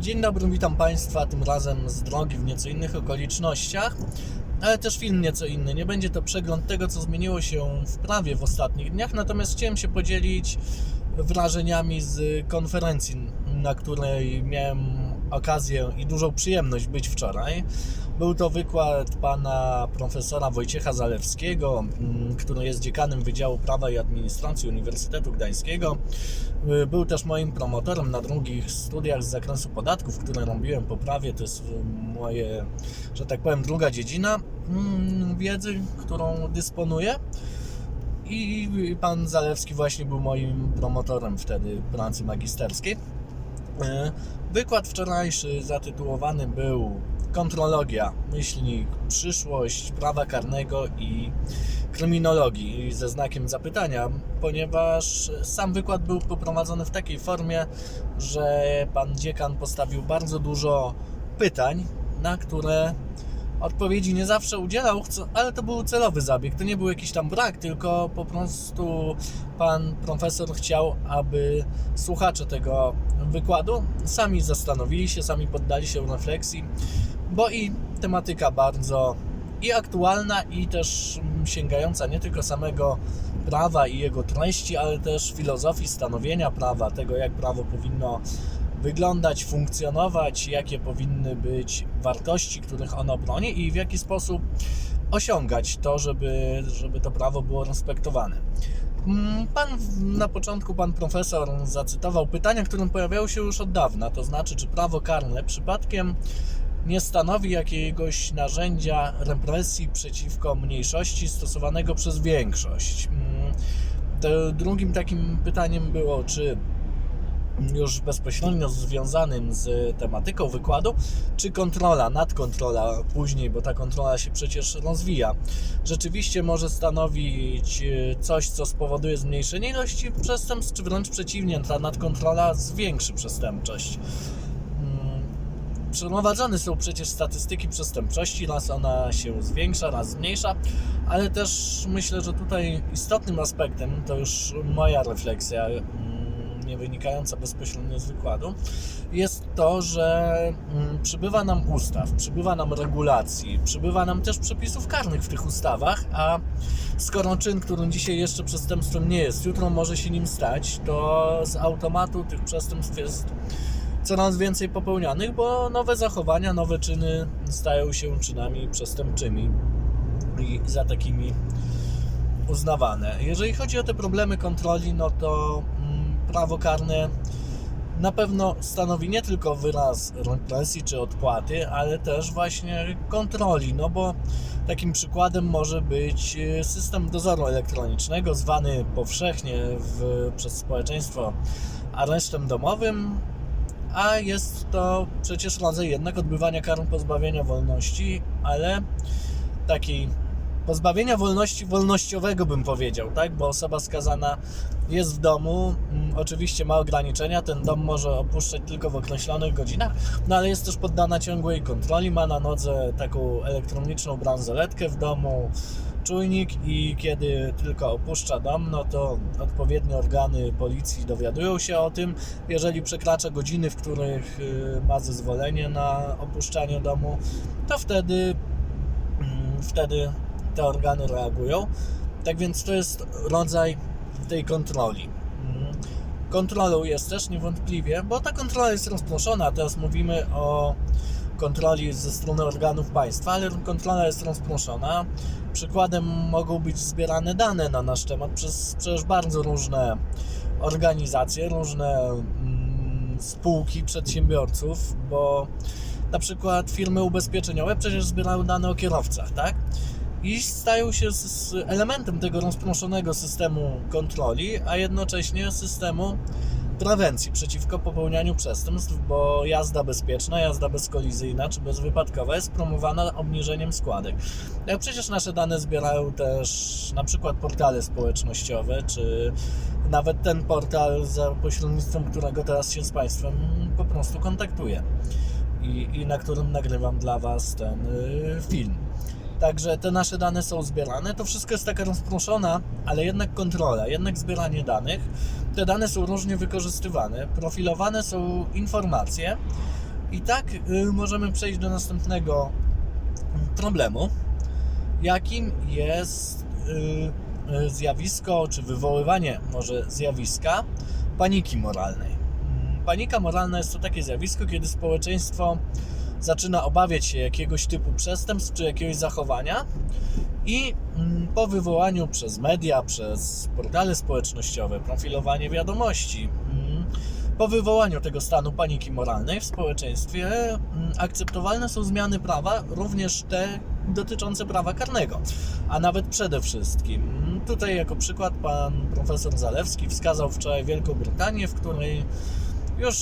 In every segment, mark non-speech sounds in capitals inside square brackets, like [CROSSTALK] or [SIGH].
Dzień dobry, witam Państwa, tym razem z drogi w nieco innych okolicznościach, ale też film nieco inny. Nie będzie to przegląd tego, co zmieniło się w prawie w ostatnich dniach, natomiast chciałem się podzielić wrażeniami z konferencji, na której miałem okazję i dużą przyjemność być wczoraj. Był to wykład pana profesora Wojciecha Zalewskiego, mm, który jest dziekanem Wydziału Prawa i Administracji Uniwersytetu Gdańskiego. Y, Był też moim promotorem na drugich studiach z zakresu podatków, które robiłem po prawie. To jest y, moje, że tak powiem, druga dziedzina mm, wiedzy, którą dysponuję. I pan Zalewski właśnie był moim promotorem wtedy pracy magisterskiej. E, Wykład wczorajszy zatytułowany był Kontrologia, myślnik, przyszłość prawa karnego i kryminologii ze znakiem zapytania, ponieważ sam wykład był poprowadzony w takiej formie, że pan dziekan postawił bardzo dużo pytań, na które odpowiedzi nie zawsze udzielał, ale to był celowy zabieg. To nie był jakiś tam brak, tylko po prostu pan profesor chciał, aby słuchacze tego wykładu sami zastanowili się, sami poddali się refleksji, bo i tematyka bardzo i aktualna, i też sięgająca nie tylko samego prawa i jego treści, ale też filozofii stanowienia prawa, tego jak prawo powinno wyglądać, funkcjonować, jakie powinny być wartości, których ono broni i w jaki sposób osiągać to, żeby, żeby to prawo było respektowane. Mm, Pan na początku, pan profesor zacytował pytania, które pojawiały się już od dawna, to znaczy, czy prawo karne przypadkiem nie stanowi jakiegoś narzędzia represji przeciwko mniejszości stosowanego przez większość. Mm, To drugim takim pytaniem było, czy już bezpośrednio związanym z tematyką wykładu, czy kontrola, nadkontrola później, bo ta kontrola się przecież rozwija, rzeczywiście może stanowić e, coś, co spowoduje zmniejszenie ilości przestępstw, czy wręcz przeciwnie, ta nadkontrola zwiększy przestępczość. Przeprowadzane są przecież statystyki przestępczości, raz ona się zwiększa, raz zmniejsza, ale też myślę, że tutaj istotnym aspektem, to już moja refleksja, mm, nie wynikająca bezpośrednio z wykładu, jest to, że mm, przybywa nam ustaw, przybywa nam regulacji, przybywa nam też przepisów karnych w tych ustawach, a skoro czyn, który dzisiaj jeszcze przestępstwem nie jest, jutro może się nim stać, to z automatu tych przestępstw jest coraz więcej popełnianych, bo nowe zachowania, nowe czyny stają się czynami przestępczymi i za takimi uznawane. Jeżeli chodzi o te problemy kontroli, no to mm, prawo karne na pewno stanowi nie tylko wyraz represji czy odpłaty, ale też właśnie kontroli, no bo takim przykładem może być e, system dozoru elektronicznego, zwany powszechnie w, przez społeczeństwo aresztem domowym, a jest to przecież rodzaj jednak odbywania kar pozbawienia wolności, ale takiej pozbawienia wolności wolnościowego bym powiedział, tak? Bo osoba skazana jest w domu, mm, oczywiście ma ograniczenia, ten dom może opuszczać tylko w określonych godzinach, no ale jest też poddana ciągłej kontroli, ma na nodze taką elektroniczną bransoletkę w domu, czujnik i kiedy tylko opuszcza dom, no to odpowiednie organy policji dowiadują się o tym. Jeżeli przekracza godziny, w których y, ma zezwolenie na opuszczanie domu, to wtedy, mm, wtedy te organy reagują. Tak więc to jest rodzaj tej kontroli. Kontrolą jest też niewątpliwie, bo ta kontrola jest rozproszona. Teraz mówimy o kontroli ze strony organów państwa, ale kontrola jest rozproszona. Przykładem mogą być zbierane dane na nasz temat przez przecież bardzo różne organizacje, różne mm, spółki, przedsiębiorców, bo na przykład firmy ubezpieczeniowe przecież zbierają dane o kierowcach, tak? I stają się elementem tego rozproszonego systemu kontroli, a jednocześnie systemu prewencji przeciwko popełnianiu przestępstw, bo jazda bezpieczna, jazda bezkolizyjna czy bezwypadkowa jest promowana obniżeniem składek. Jak przecież nasze dane zbierają też na przykład portale społecznościowe, czy nawet ten portal, za pośrednictwem którego teraz się z Państwem po prostu kontaktuję i, i na którym nagrywam dla Was ten y, film. Także te nasze dane są zbierane. To wszystko jest taka rozproszona, ale jednak kontrola, jednak zbieranie danych. Te dane są różnie wykorzystywane, profilowane są informacje. I tak y, możemy przejść do następnego problemu, jakim jest y, y, zjawisko, czy wywoływanie może zjawiska paniki moralnej. Mm, Panika moralna jest to takie zjawisko, kiedy społeczeństwo zaczyna obawiać się jakiegoś typu przestępstw czy jakiegoś zachowania i mm, po wywołaniu przez media, przez portale społecznościowe, profilowanie wiadomości, mm, po wywołaniu tego stanu paniki moralnej w społeczeństwie mm, akceptowalne są zmiany prawa, również te dotyczące prawa karnego, a nawet przede wszystkim. Tutaj jako przykład pan profesor Zalewski wskazał wczoraj Wielką Brytanię, w której już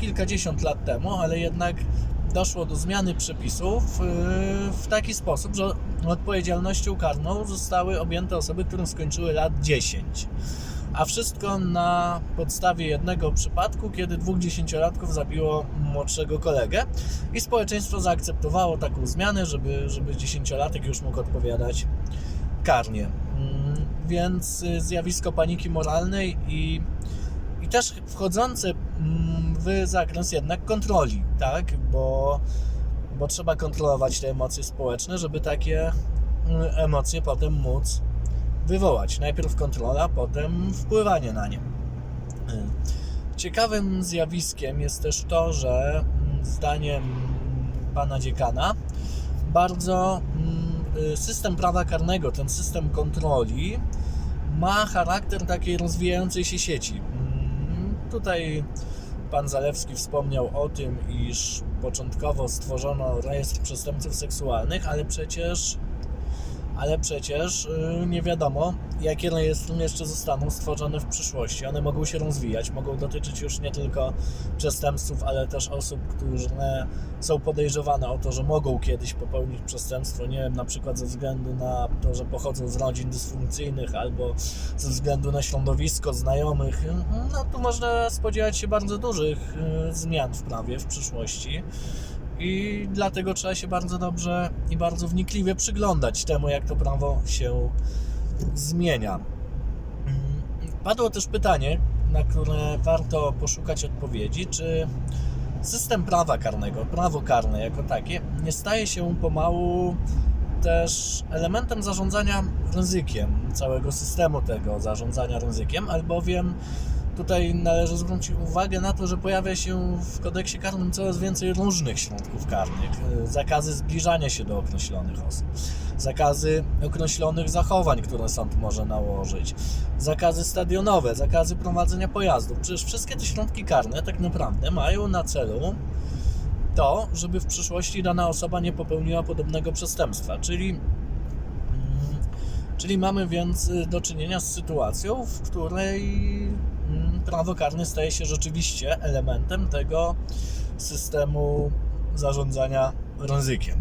kilkadziesiąt lat temu, ale jednak doszło do zmiany przepisów yy, w taki sposób, że odpowiedzialnością karną zostały objęte osoby, które skończyły lat 10. A wszystko na podstawie jednego przypadku, kiedy dwóch dziesięciolatków zabiło młodszego kolegę i społeczeństwo zaakceptowało taką zmianę, żeby, żeby dziesięciolatek już mógł odpowiadać karnie. Mm, Więc y, zjawisko paniki moralnej i, i też wchodzące w zakres jednak kontroli, tak? Bo, bo trzeba kontrolować te emocje społeczne, żeby takie mm, emocje potem móc wywołać. Najpierw kontrola, potem wpływanie na nie. Y, Ciekawym zjawiskiem jest też to, że mm, zdaniem pana dziekana bardzo mm, y, system prawa karnego, ten system kontroli ma charakter takiej rozwijającej się sieci. Tutaj pan Zalewski wspomniał o tym, iż początkowo stworzono rejestr przestępców seksualnych, ale przecież ale przecież y, nie wiadomo, jakie rejestry jeszcze zostaną stworzone w przyszłości. One mogą się rozwijać, mogą dotyczyć już nie tylko przestępców, ale też osób, które są podejrzewane o to, że mogą kiedyś popełnić przestępstwo, nie wiem, na przykład ze względu na to, że pochodzą z rodzin dysfunkcyjnych albo ze względu na środowisko znajomych. No tu można spodziewać się bardzo dużych y, zmian w prawie w przyszłości. I dlatego trzeba się bardzo dobrze i bardzo wnikliwie przyglądać temu, jak to prawo się zmienia. Mm, Padło też pytanie, na które warto poszukać odpowiedzi, czy system prawa karnego, prawo karne jako takie, nie staje się pomału też elementem zarządzania ryzykiem, całego systemu tego zarządzania ryzykiem, albowiem tutaj należy zwrócić uwagę na to, że pojawia się w kodeksie karnym coraz więcej różnych środków karnych. Zakazy zbliżania się do określonych osób, zakazy określonych zachowań, które sąd może nałożyć, zakazy stadionowe, zakazy prowadzenia pojazdów. Przecież wszystkie te środki karne tak naprawdę mają na celu to, żeby w przyszłości dana osoba nie popełniła podobnego przestępstwa, czyli mm, Czyli mamy więc y, do czynienia z sytuacją, w której prawo karne staje się rzeczywiście elementem tego systemu zarządzania ryzykiem.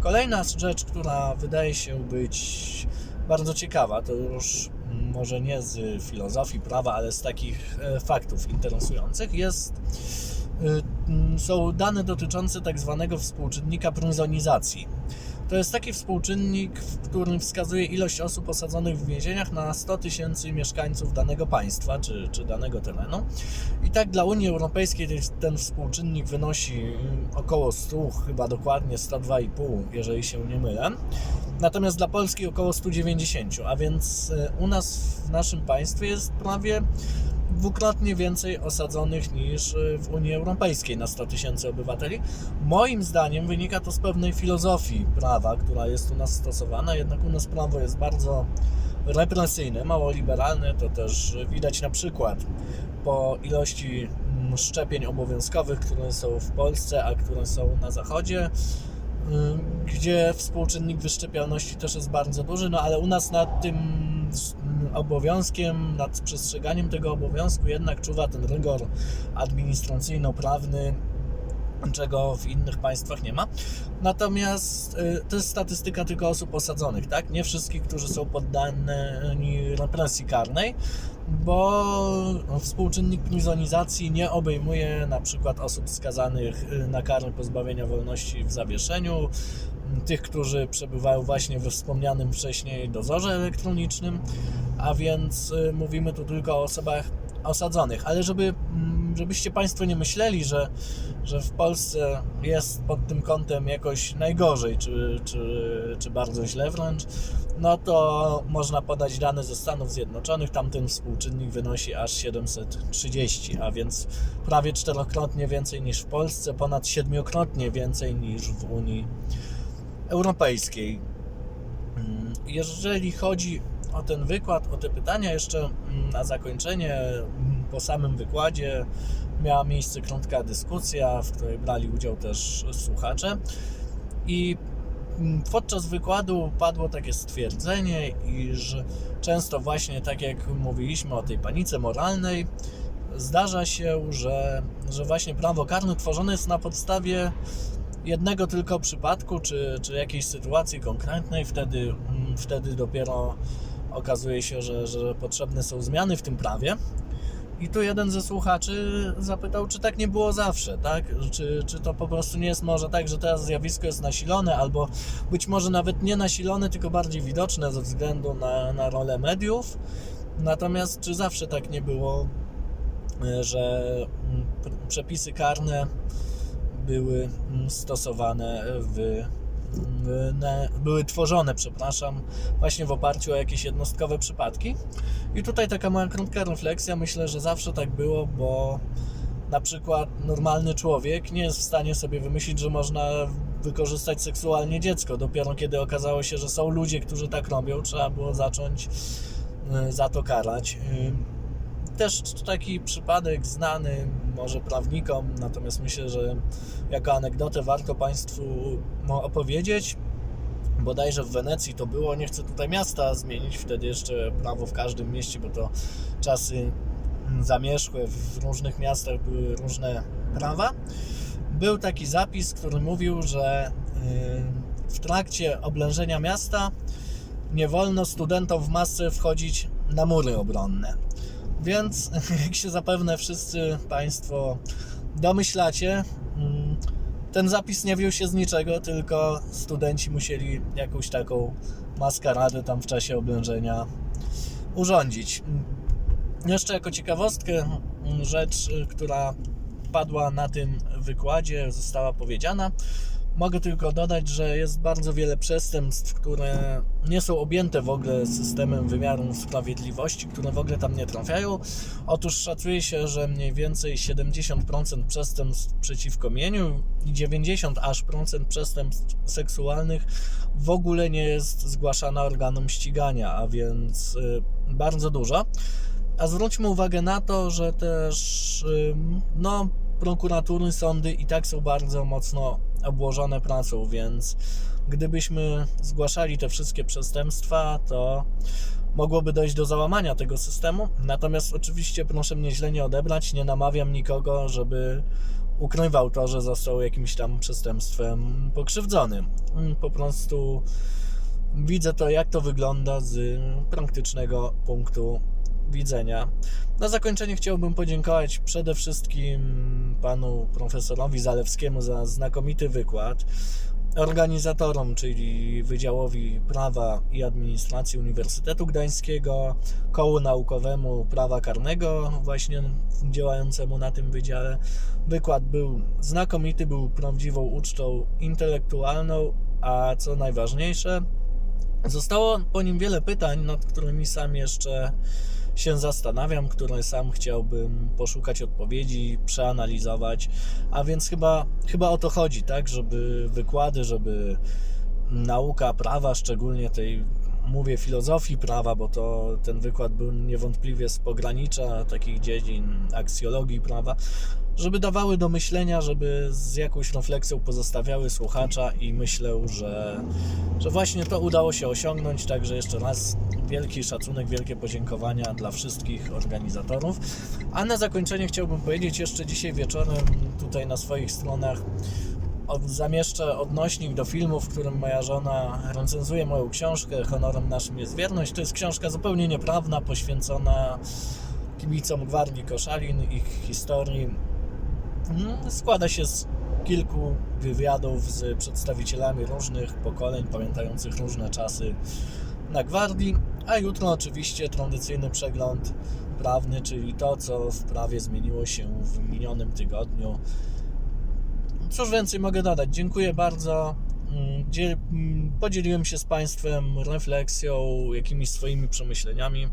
Kolejna rzecz, która wydaje się być bardzo ciekawa, to już może nie z filozofii prawa, ale z takich e, faktów interesujących, jest mm, są dane dotyczące tak zwanego współczynnika prozonizacji. To jest taki współczynnik, w którym wskazuje ilość osób osadzonych w więzieniach na 100 tysięcy mieszkańców danego państwa czy, czy danego terenu. I tak dla Unii Europejskiej ten- ten współczynnik wynosi mm, około 100, chyba dokładnie 102,5, jeżeli się nie mylę. Natomiast dla Polski około 190, a więc y, u nas w naszym państwie jest prawie dwukrotnie więcej osadzonych niż y, w Unii Europejskiej na 100 tysięcy obywateli. Moim zdaniem wynika to z pewnej filozofii prawa, która jest u nas stosowana, jednak u nas prawo jest bardzo represyjne, mało liberalne, to też widać na przykład po ilości mm, szczepień obowiązkowych, które są w Polsce, a które są na Zachodzie, y, gdzie współczynnik wyszczepialności też jest bardzo duży, no ale u nas nad tym obowiązkiem, nad przestrzeganiem tego obowiązku jednak czuwa ten rygor administracyjno-prawny, czego w innych państwach nie ma. Natomiast y, to jest statystyka tylko osób osadzonych, tak? Nie wszystkich, którzy są poddani represji karnej, bo współczynnik prizonizacji nie obejmuje na przykład osób skazanych y, na karę pozbawienia wolności w zawieszeniu, tych, którzy przebywają właśnie we wspomnianym wcześniej dozorze elektronicznym, a więc y, mówimy tu tylko o osobach osadzonych. Ale żeby, mm, żebyście Państwo nie myśleli, że, że w Polsce jest pod tym kątem jakoś najgorzej, czy, czy, czy bardzo źle wręcz, no to można podać dane ze Stanów Zjednoczonych. Tam ten współczynnik wynosi aż 730, a więc prawie czterokrotnie więcej niż w Polsce, ponad siedmiokrotnie więcej niż w Unii Europejskiej. Mm, Jeżeli chodzi o ten wykład, o te pytania, jeszcze mm, na zakończenie, mm, po samym wykładzie miała miejsce krótka dyskusja, w której brali udział też słuchacze. I mm, podczas wykładu padło takie stwierdzenie, iż często właśnie tak jak mówiliśmy o tej panice moralnej, zdarza się, że, że właśnie prawo karne tworzone jest na podstawie jednego tylko przypadku, czy, czy jakiejś sytuacji konkretnej, wtedy, wtedy dopiero okazuje się, że, że potrzebne są zmiany w tym prawie. I tu jeden ze słuchaczy zapytał, czy tak nie było zawsze, tak? Czy, czy to po prostu nie jest może tak, że teraz zjawisko jest nasilone, albo być może nawet nie nasilone, tylko bardziej widoczne ze względu na, na rolę mediów. Natomiast czy zawsze tak nie było, e, że mm, pr- przepisy karne były mm, stosowane w, były tworzone, przepraszam, właśnie w oparciu o jakieś jednostkowe przypadki. I tutaj taka moja krótka refleksja, myślę, że zawsze tak było, bo na przykład normalny człowiek nie jest w stanie sobie wymyślić, że można wykorzystać seksualnie dziecko. Dopiero kiedy okazało się, że są ludzie, którzy tak robią, trzeba było zacząć y, za to karać. Też taki przypadek znany może prawnikom, natomiast myślę, że jako anegdotę warto Państwu opowiedzieć. Bodajże w Wenecji to było, nie chcę tutaj miasta zmienić, wtedy jeszcze prawo w każdym mieście, bo to czasy zamierzchłe, w różnych miastach były różne prawa. Był taki zapis, który mówił, że y, w trakcie oblężenia miasta nie wolno studentom w masce wchodzić na mury obronne. Więc, [LAUGHS] jak się zapewne wszyscy Państwo domyślacie, mm, ten zapis nie wziął się z niczego, tylko studenci musieli jakąś taką maskaradę tam w czasie oblężenia urządzić. Jeszcze jako ciekawostkę, mm, rzecz, y, która padła na tym wykładzie, została powiedziana. Mogę tylko dodać, że jest bardzo wiele przestępstw, które nie są objęte w ogóle systemem wymiaru sprawiedliwości, które w ogóle tam nie trafiają. Otóż szacuje się, że mniej więcej 70% przestępstw przeciwko mieniu i 90 aż procent przestępstw seksualnych w ogóle nie jest zgłaszana organom ścigania, a więc y, bardzo dużo. A zwróćmy uwagę na to, że też ym, no, prokuratury, sądy i tak są bardzo mocno obłożone pracą, więc gdybyśmy zgłaszali te wszystkie przestępstwa, to mogłoby dojść do załamania tego systemu. Natomiast oczywiście proszę mnie źle nie odebrać, nie namawiam nikogo, żeby ukrywał to, że został jakimś tam przestępstwem pokrzywdzony. Mm, Po prostu widzę to, jak to wygląda z praktycznego punktu widzenia. Na zakończenie chciałbym podziękować przede wszystkim panu profesorowi Zalewskiemu za znakomity wykład, organizatorom, czyli Wydziałowi Prawa i Administracji Uniwersytetu Gdańskiego, Kołu Naukowemu Prawa Karnego, właśnie działającemu na tym wydziale. Wykład był znakomity, był prawdziwą ucztą intelektualną, a co najważniejsze, zostało po nim wiele pytań, nad którymi sam jeszcze się zastanawiam, które sam chciałbym poszukać odpowiedzi, przeanalizować, a więc chyba, chyba o to chodzi, tak, żeby wykłady, żeby nauka prawa, szczególnie tej mówię filozofii prawa, bo to ten wykład był niewątpliwie z pogranicza takich dziedzin aksjologii prawa, żeby dawały do myślenia, żeby z jakąś refleksją pozostawiały słuchacza i myślę, że, że właśnie to udało się osiągnąć, także jeszcze raz wielki szacunek, wielkie podziękowania dla wszystkich organizatorów. A na zakończenie chciałbym powiedzieć jeszcze dzisiaj wieczorem tutaj na swoich stronach od, zamieszczę odnośnik do filmu, w którym moja żona recenzuje moją książkę Honorem naszym jest wierność. To jest książka zupełnie nieprawna, poświęcona kibicom Gwardii Koszalin, ich historii. Mm, Składa się z kilku wywiadów z przedstawicielami różnych pokoleń, pamiętających różne czasy na gwardii, a jutro oczywiście tradycyjny przegląd prawny, czyli to, co w prawie zmieniło się w minionym tygodniu. Cóż więcej mogę dodać? Dziękuję bardzo. Mm, mm, Podzieliłem się z Państwem refleksją, jakimiś swoimi przemyśleniami.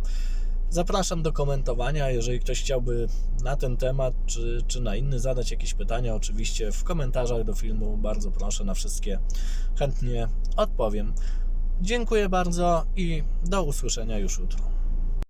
Zapraszam do komentowania, jeżeli ktoś chciałby na ten temat czy, czy na inny zadać jakieś pytania, oczywiście w komentarzach do filmu bardzo proszę, na wszystkie chętnie odpowiem. Dziękuję bardzo i do usłyszenia już jutro.